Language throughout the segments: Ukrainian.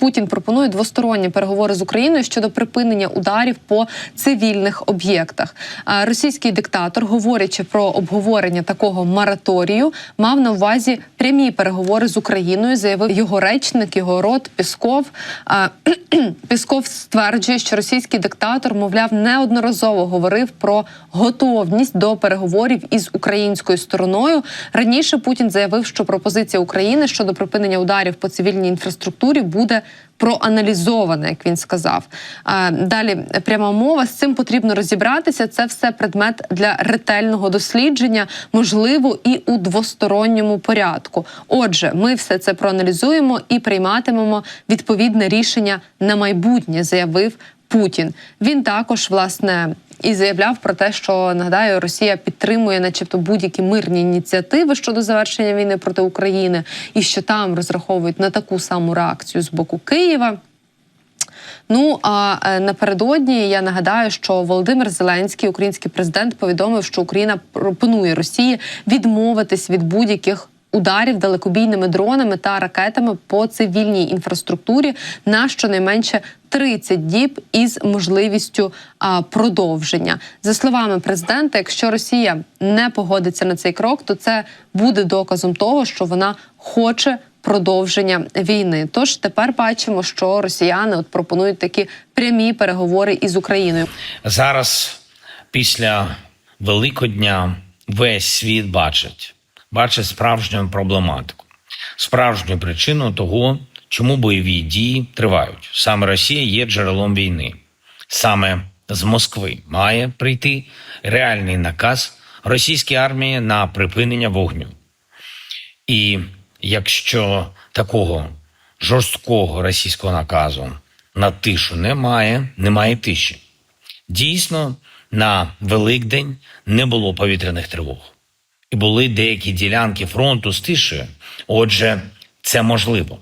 Путін пропонує двосторонні переговори з Україною щодо припинення ударів по цивільних об'єктах. Російський диктатор, говорячи про обговорення такого мораторію, мав на увазі прямі переговори з Україною. Заявив його речник, його рот Пісков. А, Пісков стверджує, що російський диктатор, мовляв, неодноразово говорив про готовність до переговорів із українською стороною. Раніше Путін заявив, що пропозиція України щодо припинення ударів по цивільній інфраструктурі буде проаналізована, як він сказав. Далі пряма мова з цим потрібно розібратися. Це все предмет для ретельного дослідження, можливо, і у двосторонньому порядку. Отже, ми все це проаналізуємо і прийматимемо відповідне рішення на майбутнє, заявив Путін. Він також власне. І заявляв про те, що нагадаю, Росія підтримує, начебто, будь-які мирні ініціативи щодо завершення війни проти України, і що там розраховують на таку саму реакцію з боку Києва. Ну а е, напередодні я нагадаю, що Володимир Зеленський, український президент, повідомив, що Україна пропонує Росії відмовитись від будь-яких. Ударів далекобійними дронами та ракетами по цивільній інфраструктурі на щонайменше 30 діб із можливістю а, продовження. За словами президента, якщо Росія не погодиться на цей крок, то це буде доказом того, що вона хоче продовження війни. Тож тепер бачимо, що росіяни от пропонують такі прямі переговори із Україною. Зараз, після Великодня, весь світ бачить, бачить справжню проблематику, справжню причину того, чому бойові дії тривають. Саме Росія є джерелом війни. Саме з Москви має прийти реальний наказ російській армії на припинення вогню. І якщо такого жорсткого російського наказу на тишу немає, немає тиші. Дійсно, на Великдень не було повітряних тривог. І були деякі ділянки фронту з тишею. Отже, це можливо.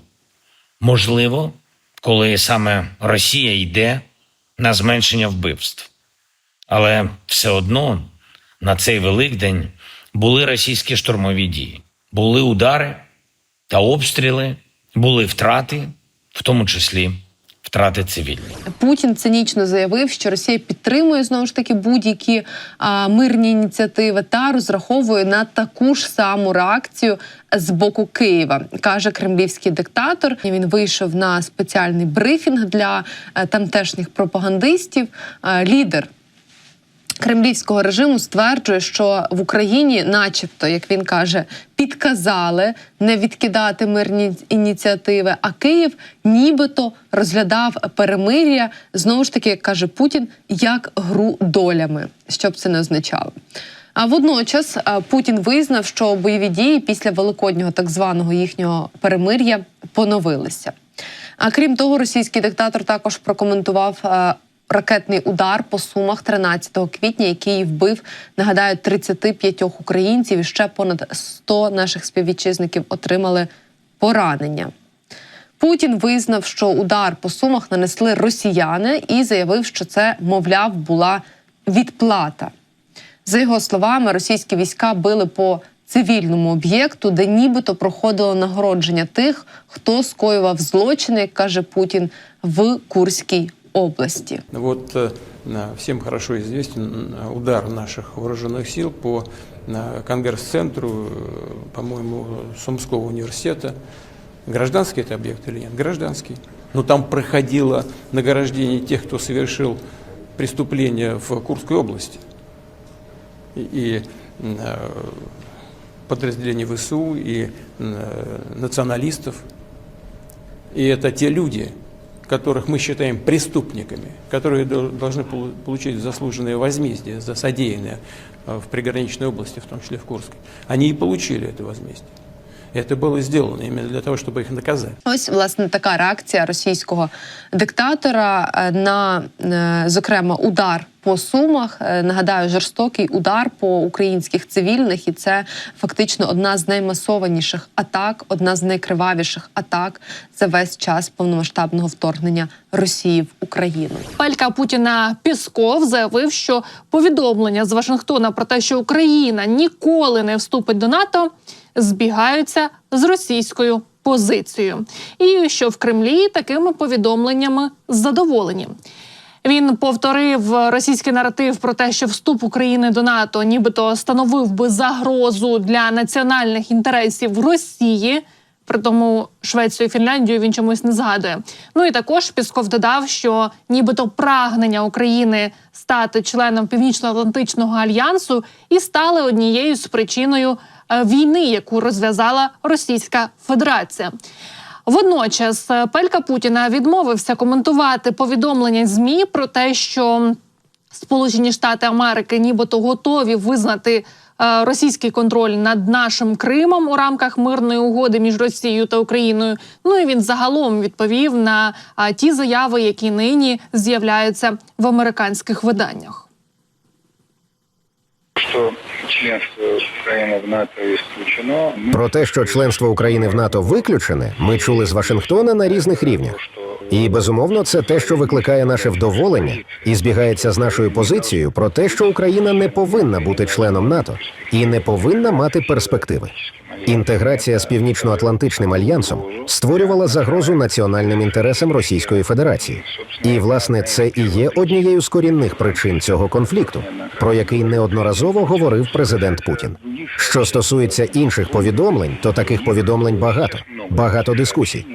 Можливо, коли саме Росія йде на зменшення вбивств. Але все одно на цей Великдень були російські штурмові дії, були удари та обстріли, були втрати, в тому числі втрати цивільні. Путін цинічно заявив, що Росія підтримує знову ж таки будь-які мирні ініціативи та розраховує на таку ж саму реакцію з боку Києва, каже кремлівський диктатор. Він вийшов на спеціальний брифінг для е, тамтешніх пропагандистів. Е, Лідер кремлівського режиму стверджує, що в Україні, начебто, як він каже, підказали не відкидати мирні ініціативи. А Київ нібито розглядав перемир'я знову ж таки, як каже Путін, як гру долями, що б це не означало. А водночас Путін визнав, що бойові дії після великоднього так званого їхнього перемир'я поновилися. А крім того, російський диктатор також прокоментував ракетний удар по сумах 13 квітня, який вбив, нагадаю, 35 українців і ще понад 100 наших співвітчизників отримали поранення. Путін визнав, що удар по сумах нанесли росіяни і заявив, що це, мовляв, була відплата. За його словами, російські війська били по цивільному об'єкту, де нібито проходило нагородження тих, хто скоював злочини, як каже Путін, в Курській області. Вот э, всем хорошо известен м, удар наших вооруженных сил по Конгресс-центру, э, по-моему, Сумского университета. Гражданский это объект или нет? Гражданский. Но там проходило награждение тех, кто совершил преступление в Курской области. И, и, э, подразделений ВСУ, и э, националистов. И это те люди, которых мы считаем преступниками, которые дол- должны полу- получить заслуженное возмездие за содеянное э, в приграничной области, в том числе в Курске. Они и получили это возмездие. И это было сделано именно для того, чтобы их наказать. Ось власне така реакція російського диктатора е, на е, зокрема удар по сумах. Е, Нагадаю, жорстокий удар по українських цивільних, і це фактично одна з наймасованіших атак, одна з найкривавіших атак за весь час повномасштабного вторгнення Росії в Україну. Пелька Путіна Пісков заявив, що повідомлення з Вашингтона про те, що Україна ніколи не вступить до НАТО, збігаються з російською позицію, і що в Кремлі такими повідомленнями задоволені. Він повторив російський наратив про те, що вступ України до НАТО, нібито становив би загрозу для національних інтересів Росії. При тому Швецію і Фінляндію він чомусь не згадує. Ну і також Пісков додав, що нібито прагнення України стати членом Північно-Атлантичного альянсу і стали однією з причиною війни, яку розв'язала Російська Федерація. Водночас е, Пелька Путіна відмовився коментувати повідомлення змі про те, що Сполучені Штати Америки нібито готові визнати е, російський контроль над нашим Кримом у рамках мирної угоди між Росією та Україною. Ну і він загалом відповів на е, ті заяви, які нині з'являються в американських виданнях. Что членство України в НАТО ісключено. Про те, що членство України в НАТО виключене, ми чули з Вашингтона на різних рівнях. І безумовно, це те, що викликає наше вдоволення, і збігається з нашою позицією про те, що Україна не повинна бути членом НАТО і не повинна мати перспективи. Інтеграція з північно-атлантичним альянсом створювала загрозу національним інтересам Російської Федерації. І власне це і є однією з корінних причин цього конфлікту, про який неодноразово говорив президент Путін. Що стосується інших повідомлень, то таких повідомлень багато, багато дискусій.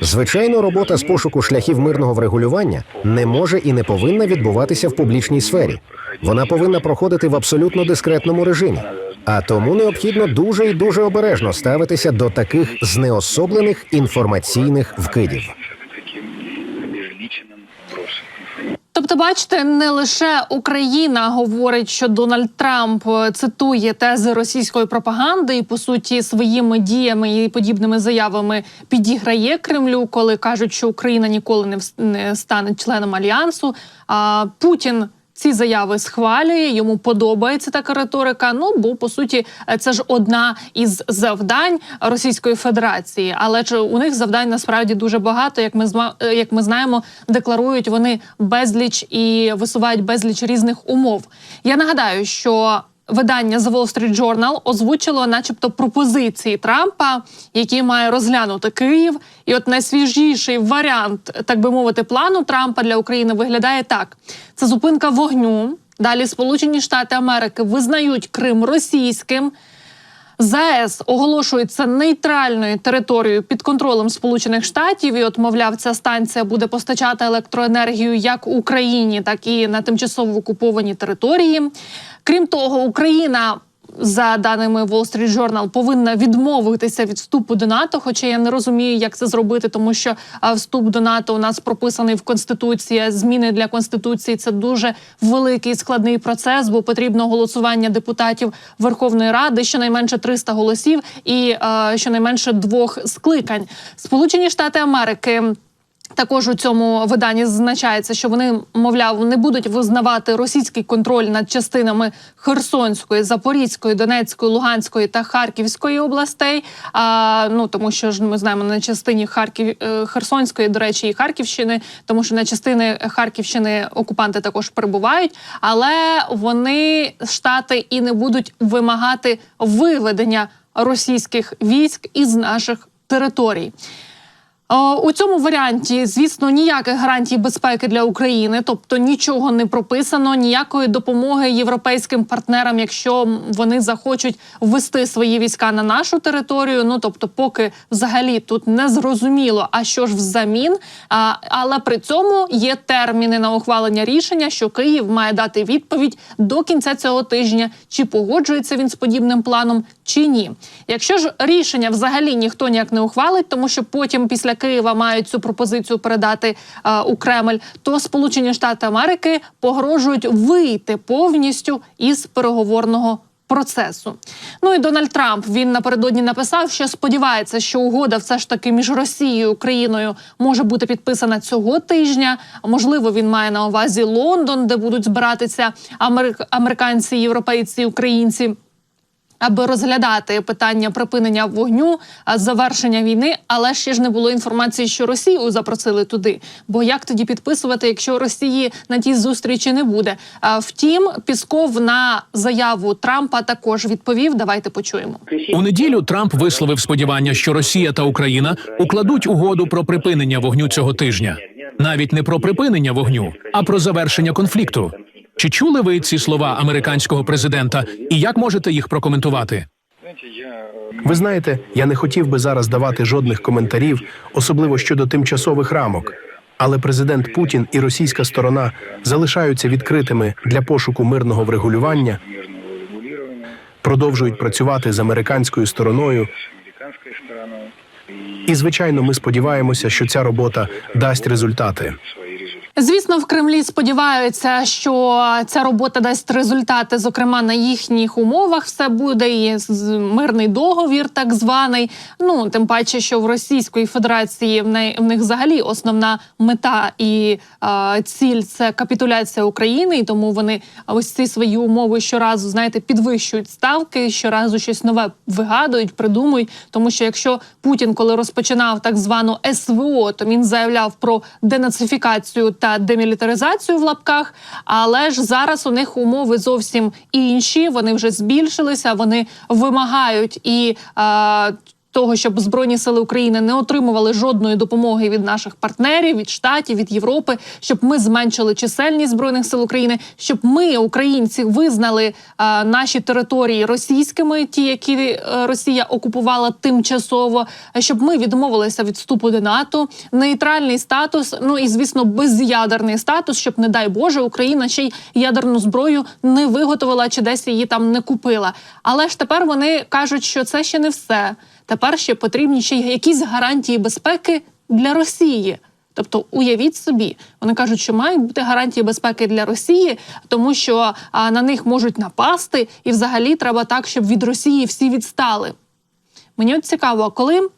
Звичайно, робота з пошуку шляхів мирного врегулювання не може і не повинна відбуватися в публічній сфері. Вона повинна проходити в абсолютно дискретному режимі. А тому необхідно дуже і дуже обережно ставитися до таких знеособлених інформаційних вкидів. Тобто, бачите, не лише Україна говорить, що Дональд Трамп е, цитує тези російської пропаганди і по суті своїми діями і подібними заявами підіграє Кремлю, коли кажуть, що Україна ніколи не стане членом альянсу. А Путін. Ці заяви схвалює, йому подобається така риторика. Ну бо по суті, е, це ж одна із завдань Російської Федерації. Але ж у них завдань насправді дуже багато. Як ми е, як ми знаємо, декларують вони безліч і висувають безліч різних умов. Я нагадаю, що видання The Wall Street Journal озвучило, начебто, пропозиції Трампа, які має розглянути Київ. І от найсвіжіший варіант, так би мовити, плану Трампа для України виглядає так: це зупинка вогню. Далі Сполучені Штати Америки визнають Крим російським. ЗАЕС оголошується нейтральною територією під контролем Сполучених Штатів. І, от, мовляв, ця станція буде постачати електроенергію як Україні, так і на тимчасово окуповані території. Крім того, Україна. За даними Wall Street Journal, повинна відмовитися від вступу до НАТО. Хоча я не розумію, як це зробити, тому що вступ до НАТО у нас прописаний в конституції. Зміни для конституції це дуже великий складний процес, бо потрібно голосування депутатів Верховної Ради, щонайменше 300 голосів, і е, щонайменше двох скликань. Сполучені Штати Америки. Також у цьому виданні зазначається, що вони, мовляв, не будуть визнавати російський контроль над частинами Херсонської, Запорізької, Донецької, Луганської та Харківської областей. А, ну тому що ж ми знаємо на частині Харків е, Херсонської, до речі, і Харківщини, тому що на частини Харківщини окупанти також перебувають, але вони штати і не будуть вимагати виведення російських військ із наших територій. Е, У цьому варіанті, звісно, ніяких гарантій безпеки для України, тобто нічого не прописано, ніякої допомоги європейським партнерам, якщо вони захочуть ввести свої війська на нашу територію. Ну тобто, поки взагалі тут не зрозуміло, а що ж взамін. А, але при цьому є терміни на ухвалення рішення, що Київ має дати відповідь до кінця цього тижня, чи погоджується він з подібним планом, чи ні. Якщо ж рішення взагалі ніхто ніяк не ухвалить, тому що потім після Києва мають цю пропозицію передати е, у Кремль, то Сполучені Штати Америки погрожують вийти повністю із переговорного. Процесу, ну і Дональд Трамп він напередодні написав, що сподівається, що угода все ж таки між Росією і Україною може бути підписана цього тижня. Можливо, він має на увазі Лондон, де будуть збиратися америк- американці, європейці, українці. Аби розглядати питання припинення вогню, завершення війни, але ще ж не було інформації, що Росію запросили туди. Бо як тоді підписувати, якщо Росії на тій зустрічі не буде? Втім, Пісков на заяву Трампа також відповів. Давайте почуємо. У неділю Трамп висловив сподівання, що Росія та Україна укладуть угоду про припинення вогню цього тижня. Навіть не про припинення вогню, а про завершення конфлікту. Чи чули ви ці слова американського президента, і як можете їх прокоментувати? Ви знаєте, я не хотів би зараз давати жодних коментарів, особливо щодо тимчасових рамок. Але президент Путін і російська сторона залишаються відкритими для пошуку мирного врегулювання, продовжують працювати з американською стороною. І звичайно, ми сподіваємося, що ця робота дасть результати. Звісно, в Кремлі сподіваються, що ця робота дасть результати, зокрема на їхніх умовах, все буде і мирний договір, так званий. Ну тим паче, що в Російської Федерації в неї в них взагалі основна мета і е, ціль це капітуляція України, і тому вони ось ці свої умови щоразу знаєте підвищують ставки, щоразу щось нове вигадують, придумують. Тому що якщо Путін, коли розпочинав так звану СВО, то він заявляв про денацифікацію та демілітаризацію в лапках. Але ж зараз у них умови зовсім інші. Вони вже збільшилися. Вони вимагають і. Е, того, щоб збройні сили України не отримували жодної допомоги від наших партнерів, від штатів, від Європи, щоб ми зменшили чисельність збройних сил України, щоб ми, українці, визнали е, наші території російськими, ті, які е, Росія окупувала тимчасово, щоб ми відмовилися від вступу до НАТО, нейтральний статус, ну і звісно, безядерний статус, щоб, не дай Боже, Україна ще й ядерну зброю не виготовила чи десь її там не купила. Але ж тепер вони кажуть, що це ще не все. Тепер ще потрібні ще якісь гарантії безпеки для Росії. Тобто, уявіть собі, вони кажуть, що мають бути гарантії безпеки для Росії, тому що а, на них можуть напасти, і взагалі треба так, щоб від Росії всі відстали. Мені от цікаво, коли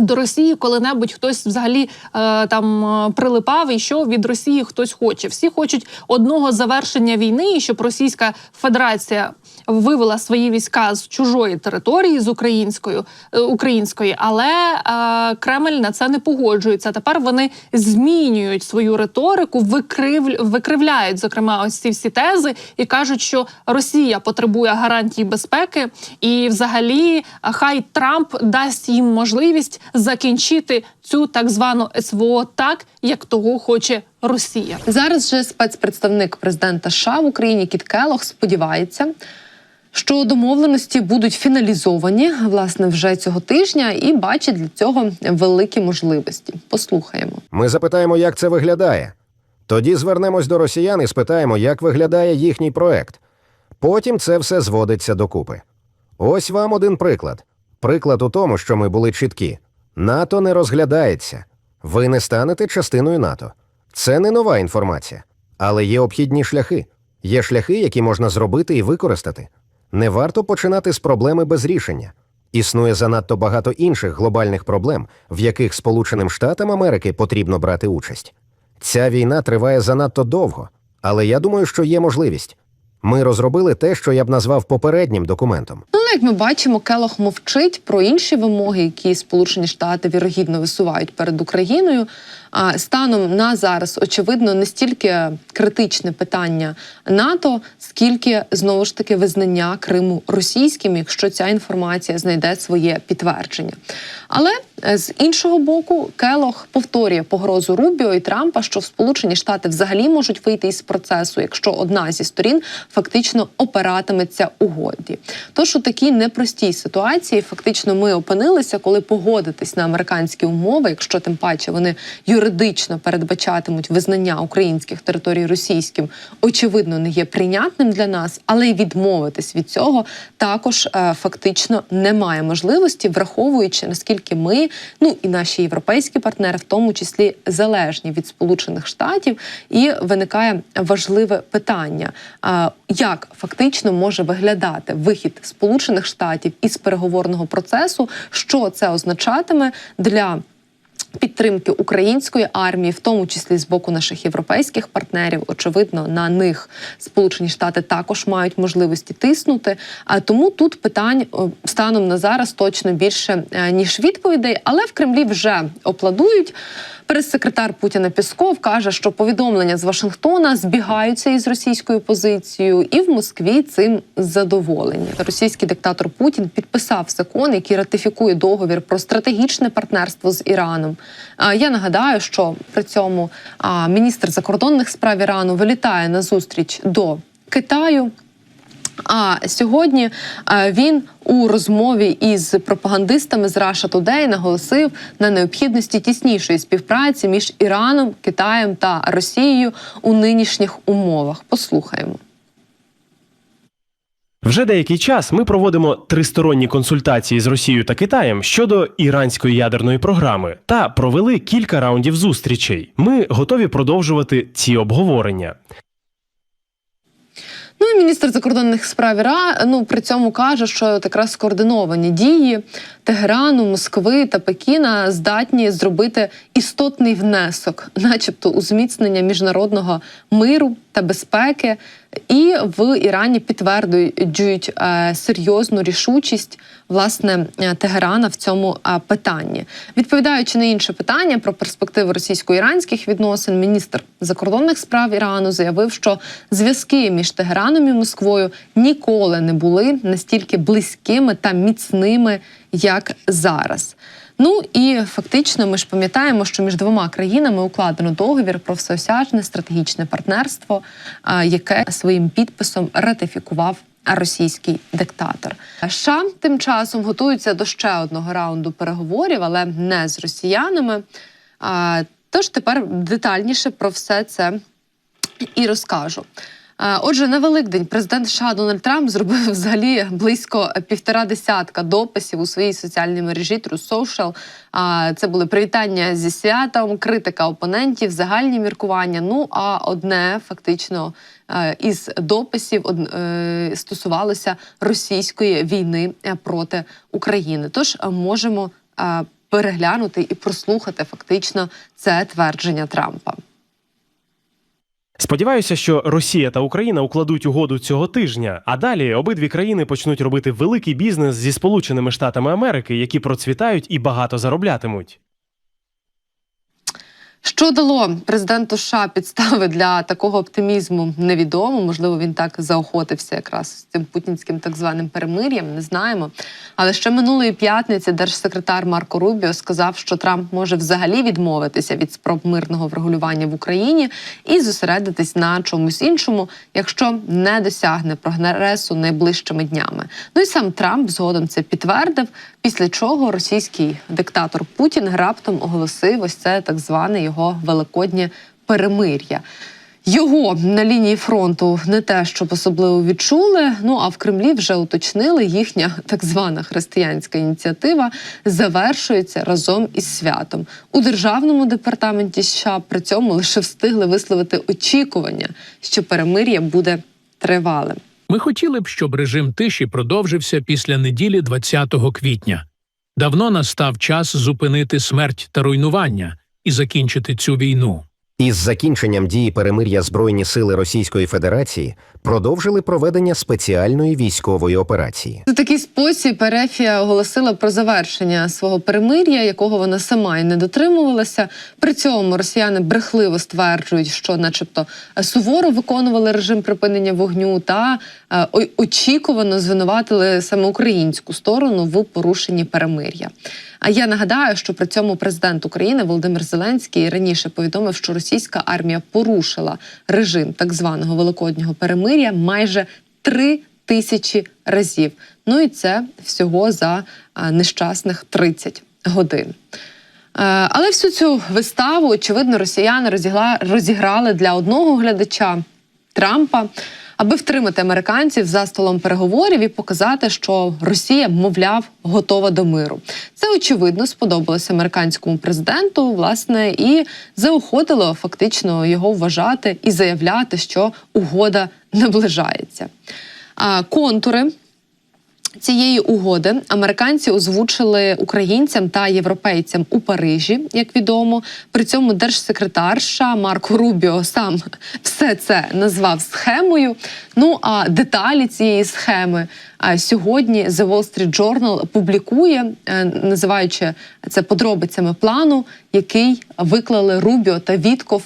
до Росії коли-небудь хтось взагалі е, там е, прилипав, і що від Росії хтось хоче. Всі хочуть одного завершення війни, і щоб Російська Федерація вивела свої війська з чужої території, з українською е, української, але е, Кремль на це не погоджується. Тепер вони змінюють свою риторику, викрив, викривляють зокрема ось ці всі тези і кажуть, що Росія потребує гарантій безпеки, і взагалі е, хай Трамп дасть їм можливість закінчити цю так звану СВО так, як того хоче Росія. Зараз же спецпредставник президента США в Україні Кіт Келох сподівається, що домовленості будуть фіналізовані власне вже цього тижня, і бачить для цього великі можливості. Послухаємо. Ми запитаємо, як це виглядає. Тоді звернемось до росіян і спитаємо, як виглядає їхній проект. Потім це все зводиться докупи. Ось вам один приклад. Приклад у тому, що ми були чіткі: НАТО не розглядається. Ви не станете частиною НАТО. Це не нова інформація, але є обхідні шляхи. Є шляхи, які можна зробити і використати. Не варто починати з проблеми без рішення. Існує занадто багато інших глобальних проблем, в яких Сполученим Штатам Америки потрібно брати участь. Ця війна триває занадто довго, але я думаю, що є можливість. Ми розробили те, що я б назвав попереднім документом. Як ми бачимо, Келох мовчить про інші вимоги, які Сполучені Штати вірогідно висувають перед Україною. А станом на зараз, очевидно, не стільки критичне питання НАТО, скільки знову ж таки визнання Криму російським, якщо ця інформація знайде своє підтвердження. Але е, з іншого боку, Келох повторює погрозу Рубіо і Трампа, що Сполучені Штати взагалі можуть вийти із процесу, якщо одна зі сторін фактично опиратиметься угоді. Тож у такій непростій ситуації. Фактично ми опинилися, коли погодитись на американські умови, якщо тим паче вони юридично передбачатимуть визнання українських територій російським, очевидно, не є прийнятним для нас, але й відмовитись від цього також е, фактично немає можливості, враховуючи наскільки ми, ну і наші європейські партнери, в тому числі залежні від Сполучених Штатів, і виникає важливе питання: е, як фактично може виглядати вихід Сполучених Штатів із переговорного процесу, що це означатиме для підтримки української армії, в тому числі з боку наших європейських партнерів. Очевидно, на них Сполучені Штати також мають можливості тиснути. А тому тут питань станом на зараз точно більше е, ніж відповідей, але в Кремлі вже опладують. Прес-секретар Путіна Пісков каже, що повідомлення з Вашингтона збігаються із російською позицією, і в Москві цим задоволені. Російський диктатор Путін підписав закон, який ратифікує договір про стратегічне партнерство з Іраном. А я нагадаю, що при цьому міністр закордонних справ Ірану вилітає на зустріч до Китаю. А сьогодні е, він у розмові із пропагандистами з Russia Today наголосив на необхідності тіснішої співпраці між Іраном, Китаєм та Росією у нинішніх умовах. Послухаємо. Вже деякий час ми проводимо тристоронні консультації з Росією та Китаєм щодо іранської ядерної програми та провели кілька раундів зустрічей. Ми готові продовжувати ці обговорення. Ну і міністр закордонних справ Іра ну при цьому каже, що якраз скоординовані дії Тегерану, Москви та Пекіна здатні зробити істотний внесок, начебто у зміцнення міжнародного миру та безпеки. І в Ірані підтверджують е, серйозну рішучість власне е, Тегерана в цьому е, питанні. Відповідаючи на інше питання про перспективи російсько-іранських відносин, міністр закордонних справ Ірану заявив, що зв'язки між Тегераном і Москвою ніколи не були настільки близькими та міцними, як зараз. Ну і фактично, ми ж пам'ятаємо, що між двома країнами укладено договір про всеосяжне стратегічне партнерство, яке своїм підписом ратифікував російський диктатор. США тим часом готуються до ще одного раунду переговорів, але не з росіянами. А, Тож тепер детальніше про все це і розкажу. Е, Отже, на Великдень президент США Дональд Трамп зробив взагалі близько півтора десятка дописів у своїй соціальній мережі True Social. Це були привітання зі святом, критика опонентів, загальні міркування. Ну а одне фактично е, із дописів е, стосувалося російської війни проти України. Тож можемо переглянути і прослухати фактично це твердження Трампа. Сподіваюся, що Росія та Україна укладуть угоду цього тижня, а далі обидві країни почнуть робити великий бізнес зі Сполученими Штатами Америки, які процвітають і багато зароблятимуть. Що дало президенту США підстави для такого оптимізму, невідомо. Можливо, він так заохотився якраз з цим путінським так званим перемир'ям. Не знаємо. Але ще минулої п'ятниці держсекретар Марко Рубіо сказав, що Трамп може взагалі відмовитися від спроб мирного врегулювання в Україні і зосередитись на чомусь іншому, якщо не досягне прогресу найближчими днями. Ну і сам Трамп згодом це підтвердив. Після чого російський диктатор Путін раптом оголосив ось це так зване його великоднє перемир'я. Його на лінії фронту не те, щоб особливо відчули. Ну а в Кремлі вже уточнили, їхня так звана християнська ініціатива завершується разом із святом. У державному департаменті США при цьому лише встигли висловити очікування, що перемир'я буде тривалим. Ми хотіли б, щоб режим тиші продовжився після неділі 20 квітня. Давно настав час зупинити смерть та руйнування і закінчити цю війну. Із закінченням дії перемир'я Збройні сили Російської Федерації продовжили проведення спеціальної військової операції. У такий спосіб Ерефія оголосила про завершення свого перемир'я, якого вона сама й не дотримувалася. При цьому росіяни брехливо стверджують, що, начебто, суворо виконували режим припинення вогню та е, очікувано звинуватили саме українську сторону в порушенні перемир'я. А я нагадаю, що при цьому президент України Володимир Зеленський раніше повідомив, що російська армія порушила режим так званого великоднього перемир'я майже три тисячі разів. Ну і це всього за нещасних 30 годин. Але всю цю виставу, очевидно, росіяни розігла, розіграли для одного глядача Трампа, аби втримати американців за столом переговорів і показати, що Росія, мовляв, готова до миру. Це очевидно сподобалося американському президенту, власне, і заохотило фактично його вважати і заявляти, що угода наближається. А контури Цієї угоди американці озвучили українцям та європейцям у Парижі, як відомо. При цьому держсекретар США Марко Рубіо сам все це назвав схемою. Ну а деталі цієї схеми сьогодні The Wall Street Journal публікує, е, називаючи це подробицями плану, який виклали Рубіо та Вітков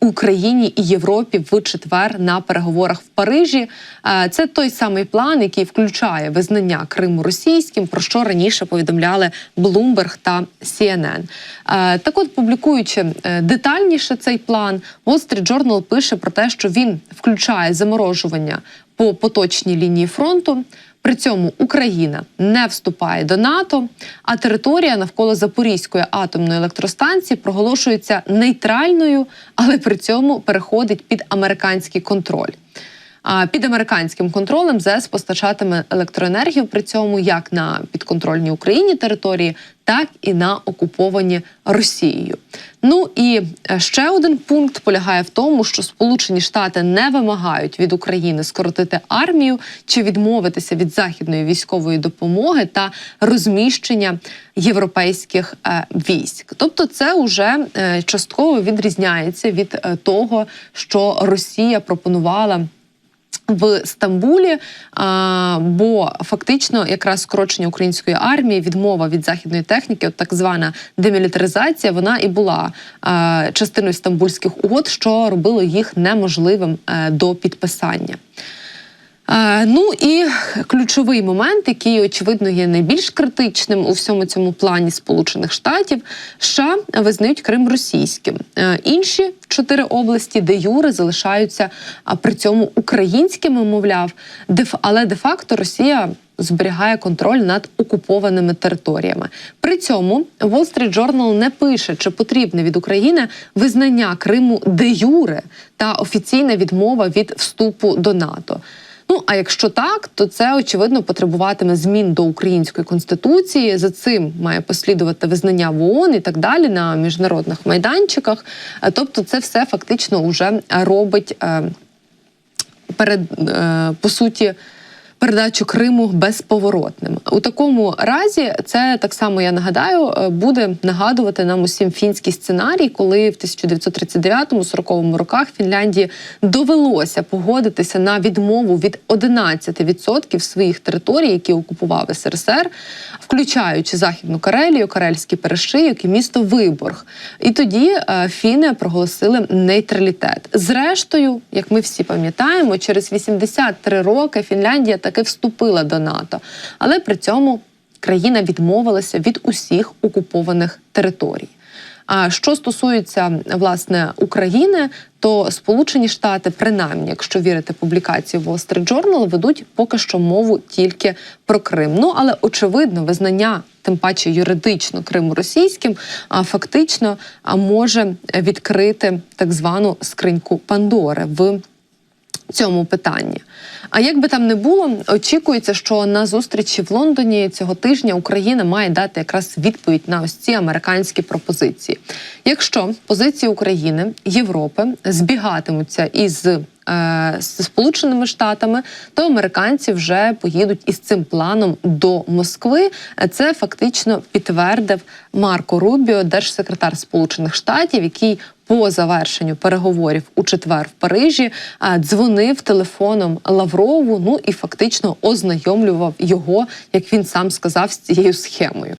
Україні і Європі в четвер на переговорах в Парижі. Це той самий план, який включає визнання Криму російським, про що раніше повідомляли Bloomberg та CNN. А, Так от, публікуючи е, детальніше цей план, Wall Street Journal пише про те, що він включає заморожування по поточній лінії фронту. При цьому Україна не вступає до НАТО, а територія навколо Запорізької атомної електростанції проголошується нейтральною, але при цьому переходить під американський контроль. Під американським контролем ЗЕС постачатиме електроенергію при цьому як на підконтрольній Україні території, так і на окуповані Росією. Ну і е, ще один пункт полягає в тому, що Сполучені Штати не вимагають від України скоротити армію чи відмовитися від західної військової допомоги та розміщення європейських е, військ. Тобто, це вже е, частково відрізняється від того, що Росія пропонувала в Стамбулі, а, бо фактично якраз скорочення української армії, відмова від західної техніки, от так звана демілітаризація, вона і була частиною стамбульських угод, що робило їх неможливим е, до підписання. Е, Ну і ключовий момент, який очевидно є найбільш критичним у всьому цьому плані Сполучених Штатів, США визнають Крим російським. Е, Інші чотири області, де юри залишаються при цьому українськими, мовляв, але де-факто Росія. Зберігає контроль над окупованими територіями. При цьому Wall Street Journal не пише, чи потрібне від України визнання Криму де юре та офіційна відмова від вступу до НАТО. Ну а якщо так, то це очевидно потребуватиме змін до української конституції. За цим має послідувати визнання в ООН і так далі на міжнародних майданчиках. Е, Тобто, це все фактично вже робить е, перед е, по суті. Передачу Криму безповоротним у такому разі це так само я нагадаю е, буде нагадувати нам усім фінський сценарій, коли в 1939-40 роках Фінляндії довелося погодитися на відмову від 11% своїх територій, які окупував СРСР, включаючи Західну Карелію, Карельський перешийок і місто Виборг. І тоді е, фіни проголосили нейтралітет. Зрештою, як ми всі пам'ятаємо, через 83 роки Фінляндія таки вступила до НАТО, але при цьому країна відмовилася від усіх окупованих територій. А що стосується власне України, то Сполучені Штати, принаймні, якщо вірити публікації Wall Street Journal, ведуть поки що мову тільки про Крим. Ну але очевидно, визнання, тим паче юридично Криму російським, а фактично може відкрити так звану скриньку Пандори в цьому питанні. А як би там не було, очікується, що на зустрічі в Лондоні цього тижня Україна має дати якраз відповідь на ось ці американські пропозиції. Якщо позиції України, Європи збігатимуться із е, Сполученими Штатами, то американці вже поїдуть із цим планом до Москви. Це фактично підтвердив Марко Рубіо, держсекретар Сполучених Штатів, який по завершенню переговорів у четвер в Парижі дзвонив телефоном Лаврову. Ну і фактично ознайомлював його, як він сам сказав, з цією схемою.